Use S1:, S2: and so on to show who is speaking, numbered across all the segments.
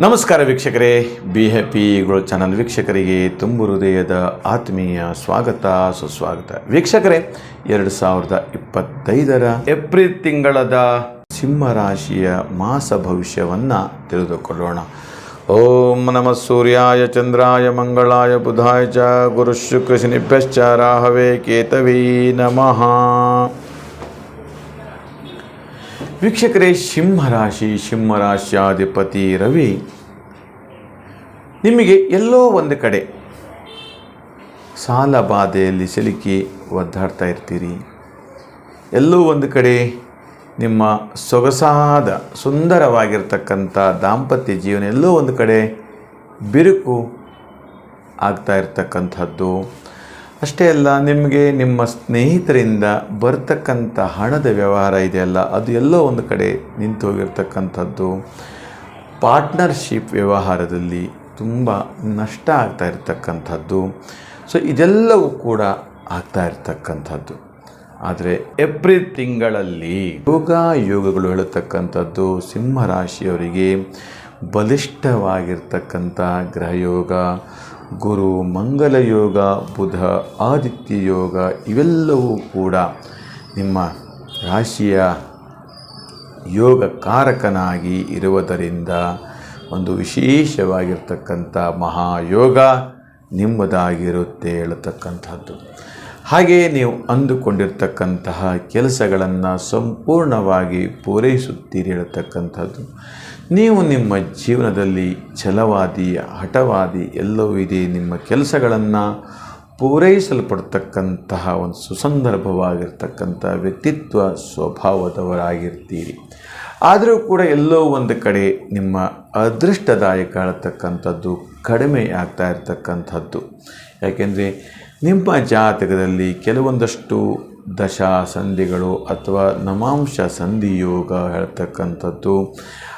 S1: ನಮಸ್ಕಾರ ವೀಕ್ಷಕರೇ be happy Guru channel ವೀಕ್ಷಕರಿಗೆ ತುಂಬು ಹೃದಯದ ಆತ್ಮೀಯ ಸ್ವಾಗತ, ಸುಸ್ವಾಗತ. ವೀಕ್ಷಕರೇ, ಎರಡು ಸಾವಿರದ ಇಪ್ಪತ್ತೈದರ ಏಪ್ರಿಲ್ ತಿಂಗಳದ ಸಿಂಹ ರಾಶಿಯ ಮಾಸ ಭವಿಷ್ಯವನ್ನು ತಿಳಿದುಕೊಳ್ಳೋಣ. ಓಂ ನಮ ಸೂರ್ಯಾಯ, ಚಂದ್ರಾಯ, ಮಂಗಳಾಯ, ಬುಧಾಯ ಚ ಗುರು ಶುಕ್ರ ರಾಹವೇ, ಕೇತವೀ ನಮಃ. ವೀಕ್ಷಕರೇ, ಸಿಂಹರಾಶಿ, ಸಿಂಹರಾಶ್ಯಾಧಿಪತಿ ರವಿ, ನಿಮಗೆ ಎಲ್ಲೋ ಒಂದು ಕಡೆ ಸಾಲ ಬಾಧೆಯಲ್ಲಿ ಸಿಲುಕಿ ಒದ್ದಾಡ್ತಾ ಇರ್ತೀರಿ. ಎಲ್ಲೋ ಒಂದು ಕಡೆ ನಿಮ್ಮ ಸೊಗಸಾದ, ಸುಂದರವಾಗಿರ್ತಕ್ಕಂಥ ದಾಂಪತ್ಯ ಜೀವನ ಎಲ್ಲೋ ಒಂದು ಕಡೆ ಬಿರುಕು ಆಗ್ತಾ ಇರ್ತಕ್ಕಂಥದ್ದು. ಅಷ್ಟೇ ಅಲ್ಲ, ನಿಮಗೆ ನಿಮ್ಮ ಸ್ನೇಹಿತರಿಂದ ಬರ್ತಕ್ಕಂಥ ಹಣದ ವ್ಯವಹಾರ ಇದೆಯಲ್ಲ, ಅದು ಎಲ್ಲೋ ಒಂದು ಕಡೆ ನಿಂತು ಹೋಗಿರ್ತಕ್ಕಂಥದ್ದು. ಪಾರ್ಟ್ನರ್ಶಿಪ್ ವ್ಯವಹಾರದಲ್ಲಿ ತುಂಬ ನಷ್ಟ ಆಗ್ತಾ ಇರತಕ್ಕಂಥದ್ದು. ಸೊ ಇದೆಲ್ಲವೂ ಕೂಡ ಆಗ್ತಾ ಇರತಕ್ಕಂಥದ್ದು. ಆದರೆ ಏಪ್ರಿಲ್ ತಿಂಗಳಲ್ಲಿ ಯೋಗ ಯೋಗಗಳು ಹೇಳತಕ್ಕಂಥದ್ದು ಸಿಂಹರಾಶಿಯವರಿಗೆ ಬಲಿಷ್ಠವಾಗಿರ್ತಕ್ಕಂಥ ಗ್ರಹಯೋಗ ಗುರು ಮಂಗಲ ಯೋಗ ಬುಧ ಆದಿತ್ಯ ಯೋಗ ಇವೆಲ್ಲವೂ ಕೂಡ ನಿಮ್ಮ ರಾಶಿಯ ಯೋಗ ಕಾರಕನಾಗಿ ಇರುವುದರಿಂದ ಒಂದು ವಿಶೇಷವಾಗಿರ್ತಕ್ಕಂಥ ಮಹಾಯೋಗ ನಿಮ್ಮದಾಗಿರುತ್ತೆ ಹೇಳತಕ್ಕಂಥದ್ದು. ಹಾಗೆಯೇ ನೀವು ಅಂದುಕೊಂಡಿರ್ತಕ್ಕಂತಹ ಕೆಲಸಗಳನ್ನು ಸಂಪೂರ್ಣವಾಗಿ ಪೂರೈಸುತ್ತೀರಿ ಹೇಳತಕ್ಕಂಥದ್ದು. ನೀವು ನಿಮ್ಮ ಜೀವನದಲ್ಲಿ ಛಲವಾದಿ, ಹಠವಾದಿ ಎಲ್ಲವೂ ಇದೆ. ನಿಮ್ಮ ಕೆಲಸಗಳನ್ನು ಪೂರೈಸಲ್ಪಡ್ತಕ್ಕಂತಹ ಒಂದು ಸುಸಂದರ್ಭವಾಗಿರ್ತಕ್ಕಂಥ ವ್ಯಕ್ತಿತ್ವ ಸ್ವಭಾವದವರಾಗಿರ್ತೀರಿ. ಆದರೂ ಕೂಡ ಎಲ್ಲೋ ಒಂದು ಕಡೆ ನಿಮ್ಮ ಅದೃಷ್ಟದಾಯಕ ಆಗತಕ್ಕಂಥದ್ದು ಕಡಿಮೆ ಆಗ್ತಾ ಇರತಕ್ಕಂಥದ್ದು. ಯಾಕೆಂದರೆ ನಿಮ್ಮ ಜಾತಕದಲ್ಲಿ ಕೆಲವೊಂದಷ್ಟು ದಶಾ ಸಂಧಿಗಳು ಅಥವಾ ನಮಾಂಶ ಸಂಧಿ ಯೋಗ ಹೇಳ್ತಕ್ಕಂಥದ್ದು.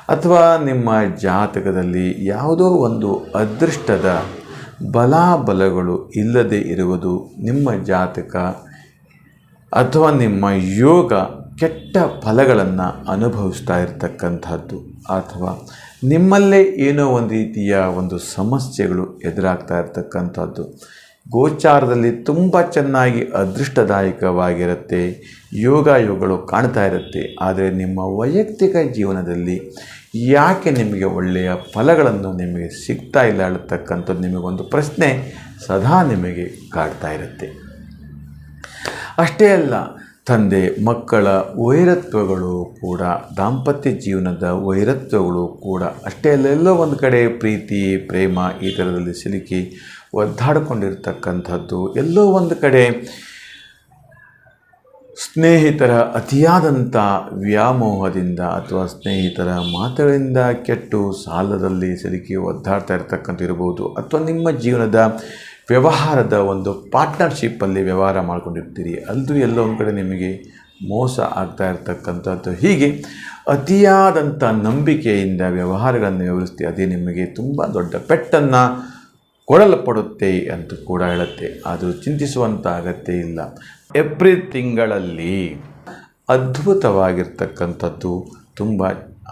S1: ಅಥವಾ ನಿಮ್ಮ ಜಾತಕದಲ್ಲಿ ಯಾವುದೋ ಒಂದು ಅದೃಷ್ಟದ ಬಲಾಬಲಗಳು ಇಲ್ಲದೆ ಇರುವುದು ನಿಮ್ಮ ಜಾತಕ ಅಥವಾ ನಿಮ್ಮ ಯೋಗ ಕೆಟ್ಟ ಫಲಗಳನ್ನು ಅನುಭವಿಸ್ತಾ ಇರತಕ್ಕಂಥದ್ದು. ಅಥವಾ ನಿಮ್ಮಲ್ಲೇ ಏನೋ ಒಂದು ರೀತಿಯ ಒಂದು ಸಮಸ್ಯೆಗಳು ಎದುರಾಗ್ತಾ ಇರತಕ್ಕಂಥದ್ದು. ಗೋಚಾರದಲ್ಲಿ ತುಂಬ ಚೆನ್ನಾಗಿ ಅದೃಷ್ಟದಾಯಕವಾಗಿರುತ್ತೆ. ಯೋಗ ಯೋಗಗಳು ಕಾಣ್ತಾ ಇರುತ್ತೆ. ಆದರೆ ನಿಮ್ಮ ವೈಯಕ್ತಿಕ ಜೀವನದಲ್ಲಿ ಯಾಕೆ ನಿಮಗೆ ಒಳ್ಳೆಯ ಫಲಗಳನ್ನು ನಿಮಗೆ ಸಿಗ್ತಾ ಇಲ್ಲ ಹೇಳ್ತಕ್ಕಂಥದ್ದು ನಿಮಗೊಂದು ಪ್ರಶ್ನೆ ಸದಾ ನಿಮಗೆ ಕಾಡ್ತಾ ಇರುತ್ತೆ. ಅಷ್ಟೇ ಅಲ್ಲ, ತಂದೆ, ಮಕ್ಕಳ ವೈರತ್ವಗಳು ಕೂಡ, ದಾಂಪತ್ಯ ಜೀವನದ ವೈರತ್ವಗಳು ಕೂಡ, ಅಷ್ಟೇ ಅಲ್ಲ, ಎಲ್ಲೋ ಒಂದು ಕಡೆ ಪ್ರೀತಿ, ಪ್ರೇಮ ಈ ಥರದಲ್ಲಿ ಸಿಲುಕಿ ಒದ್ದಾಡಿಕೊಂಡಿರ್ತಕ್ಕಂಥದ್ದು ಎಲ್ಲೋ ಒಂದು ಕಡೆ ಸ್ನೇಹಿತರ ಅತಿಯಾದಂಥ ವ್ಯಾಮೋಹದಿಂದ ಅಥವಾ ಸ್ನೇಹಿತರ ಮಾತುಗಳಿಂದ ಕೆಟ್ಟು ಸಾಲದಲ್ಲಿ ಸಿಲುಕಿ ಒದ್ದಾಡ್ತಾ ಇರ್ತಕ್ಕಂಥ ಇರ್ಬೋದು ಅಥವಾ ನಿಮ್ಮ ಜೀವನದ ವ್ಯವಹಾರದ ಒಂದು ಪಾರ್ಟ್ನರ್ಶಿಪ್ಪಲ್ಲಿ ವ್ಯವಹಾರ ಮಾಡ್ಕೊಂಡಿರ್ತೀರಿ ಅದು ಎಲ್ಲೋ ಒಂದು ಕಡೆ ನಿಮಗೆ ಮೋಸ ಆಗ್ತಾ ಇರತಕ್ಕಂಥದ್ದು. ಹೀಗೆ ಅತಿಯಾದಂಥ ನಂಬಿಕೆಯಿಂದ ವ್ಯವಹಾರಗಳನ್ನು ವಿವರಿಸ್ತೀವಿ ಅದೇ ನಿಮಗೆ ತುಂಬ ದೊಡ್ಡ ಪೆಟ್ಟನ್ನು ಕೊಡಲ್ಪಡುತ್ತೆ ಅಂತ ಕೂಡ ಹೇಳುತ್ತೆ. ಅದು ಚಿಂತಿಸುವಂಥ ಅಗತ್ಯ ಇಲ್ಲ. ಏಪ್ರಿಲ್ ತಿಂಗಳಲ್ಲಿ ಅದ್ಭುತವಾಗಿರ್ತಕ್ಕಂಥದ್ದು, ತುಂಬ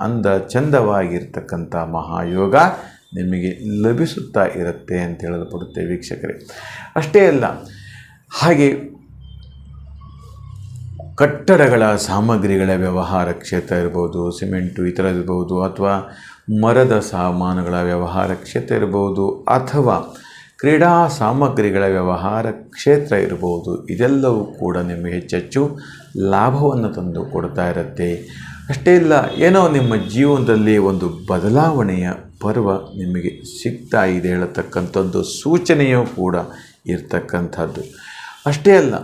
S1: ಅಂದ ಚಂದವಾಗಿರ್ತಕ್ಕಂಥ ಮಹಾಯೋಗ ನಿಮಗೆ ಲಭಿಸುತ್ತಾ ಇರುತ್ತೆ ಅಂತ ಹೇಳಲ್ಪಡುತ್ತೆ ವೀಕ್ಷಕರೇ. ಅಷ್ಟೇ ಅಲ್ಲ, ಹಾಗೆ ಕಟ್ಟಡಗಳ ಸಾಮಗ್ರಿಗಳ ವ್ಯವಹಾರ ಕ್ಷೇತ್ರ ಇರ್ಬೋದು, ಸಿಮೆಂಟು ಈ ಥರ ಇರ್ಬೋದು, ಅಥವಾ ಮರದ ಸಾಮಾನುಗಳ ವ್ಯವಹಾರ ಕ್ಷೇತ್ರ ಇರ್ಬೋದು ಅಥವಾ ಕ್ರೀಡಾ ಸಾಮಗ್ರಿಗಳ ವ್ಯವಹಾರ ಕ್ಷೇತ್ರ ಇರ್ಬೋದು ಇದೆಲ್ಲವೂ ಕೂಡ ನಿಮಗೆ ಹೆಚ್ಚೆಚ್ಚು ಲಾಭವನ್ನು ತಂದು ಕೊಡ್ತಾ ಇರುತ್ತೆ. ಅಷ್ಟೇ ಇಲ್ಲ, ಏನೋ ನಿಮ್ಮ ಜೀವನದಲ್ಲಿ ಒಂದು ಬದಲಾವಣೆಯ ಪರ್ವ ನಿಮಗೆ ಸಿಗ್ತಾ ಇದೆ ಹೇಳತಕ್ಕಂಥದ್ದು ಸೂಚನೆಯೂ ಕೂಡ ಇರ್ತಕ್ಕಂಥದ್ದು. ಅಷ್ಟೇ ಅಲ್ಲ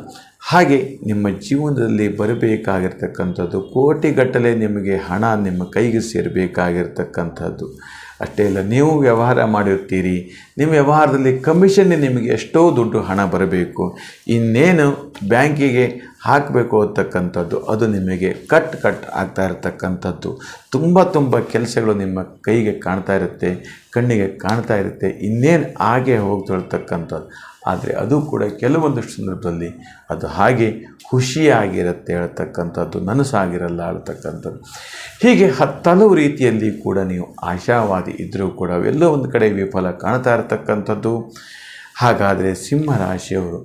S1: ಹಾಗೆ ನಿಮ್ಮ ಜೀವನದಲ್ಲಿ ಬರಬೇಕಾಗಿರ್ತಕ್ಕಂಥದ್ದು, ಕೋಟಿಗಟ್ಟಲೆ ನಿಮಗೆ ಹಣ ನಿಮ್ಮ ಕೈಗೆ ಸೇರಬೇಕಾಗಿರ್ತಕ್ಕಂಥದ್ದು. ಅಷ್ಟೇ ಇಲ್ಲ ನೀವು ವ್ಯವಹಾರ ಮಾಡಿರ್ತೀರಿ ನಿಮ್ಮ ವ್ಯವಹಾರದಲ್ಲಿ ಕಮಿಷನ್ನೇ ನಿಮಗೆ ಎಷ್ಟೋ ದುಡ್ಡು ಹಣ ಬರಬೇಕು. ಇನ್ನೇನು ಬ್ಯಾಂಕಿಗೆ ಹಾಕಬೇಕು ಅಂತಕ್ಕಂಥದ್ದು, ಅದು ನಿಮಗೆ ಕಟ್ ಕಟ್ ಆಗ್ತಾ ಇರತಕ್ಕಂಥದ್ದು. ತುಂಬ ತುಂಬ ಕೆಲಸಗಳು ನಿಮ್ಮ ಕೈಗೆ ಕಾಣ್ತಾ ಇರುತ್ತೆ, ಕಣ್ಣಿಗೆ ಕಾಣ್ತಾ ಇರುತ್ತೆ, ಇನ್ನೇನು ಹಾಗೆ ಹೋಗ್ತಿರ್ತಕ್ಕಂಥದ್ದು ಆದರೆ ಅದು ಕೂಡ ಕೆಲವೊಂದಷ್ಟು ಸಂದರ್ಭದಲ್ಲಿ ಅದು ಹಾಗೆ ಖುಷಿಯಾಗಿರುತ್ತೆ ಹೇಳ್ತಕ್ಕಂಥದ್ದು ನನಸಾಗಿರಲ್ಲ ಹೇಳ್ತಕ್ಕಂಥದ್ದು. ಹೀಗೆ ಹತ್ತಲವು ರೀತಿಯಲ್ಲಿ ಕೂಡ ನೀವು ಆಶಾವಾದಿ ಇದ್ದರೂ ಕೂಡ ಎಲ್ಲೋ ಒಂದು ಕಡೆ ವಿಫಲ ಕಾಣ್ತಾ ಇರತಕ್ಕಂಥದ್ದು. ಹಾಗಾದರೆ ಸಿಂಹರಾಶಿಯವರು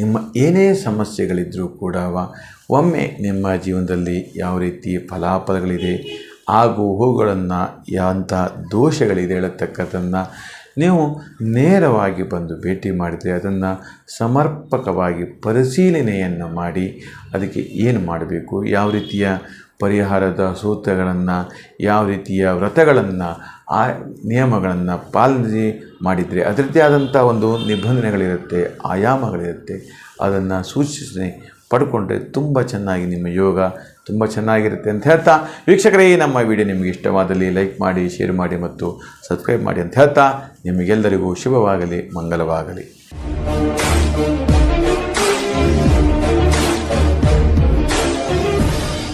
S1: ನಿಮ್ಮ ಏನೇ ಸಮಸ್ಯೆಗಳಿದ್ದರೂ ಕೂಡ ಒಮ್ಮೆ ನಿಮ್ಮ ಜೀವನದಲ್ಲಿ ಯಾವ ರೀತಿ ಫಲಾಫಲಗಳಿದೆ, ಆಗು ಹೂಗಳನ್ನು ಯಾಂಥ ದೋಷಗಳಿದೆ ಹೇಳತಕ್ಕದನ್ನು ನೀವು ನೇರವಾಗಿ ಬಂದು ಭೇಟಿ ಮಾಡಿದರೆ ಅದನ್ನು ಸಮರ್ಪಕವಾಗಿ ಪರಿಶೀಲನೆಯನ್ನು ಮಾಡಿ, ಅದಕ್ಕೆ ಏನು ಮಾಡಬೇಕು, ಯಾವ ರೀತಿಯ ಪರಿಹಾರದ ಸೂತ್ರಗಳನ್ನು, ಯಾವ ರೀತಿಯ ವ್ರತಗಳನ್ನು, ಆ ನಿಯಮಗಳನ್ನು ಪಾಲನೆ ಮಾಡಿದರೆ ಅದರದ್ದೇ ಆದಂಥ ಒಂದು ನಿಬಂಧನೆಗಳಿರುತ್ತೆ, ಆಯಾಮಗಳಿರುತ್ತೆ. ಅದನ್ನು ಸೂಚಿಸಿ ಪಡ್ಕೊಂಡ್ರೆ ತುಂಬ ಚೆನ್ನಾಗಿ ನಿಮ್ಮ ಯೋಗ ತುಂಬ ಚೆನ್ನಾಗಿರುತ್ತೆ ಅಂತ ಹೇಳ್ತಾ ವೀಕ್ಷಕರೇ, ನಮ್ಮ ವಿಡಿಯೋ ನಿಮಗೆ ಇಷ್ಟವಾದಲ್ಲಿ ಲೈಕ್ ಮಾಡಿ, ಶೇರ್ ಮಾಡಿ ಮತ್ತು ಸಬ್ಸ್ಕ್ರೈಬ್ ಮಾಡಿ ಅಂತ ಹೇಳ್ತಾ ನಿಮಗೆಲ್ಲರಿಗೂ ಶುಭವಾಗಲಿ ಮಂಗಲವಾಗಲಿ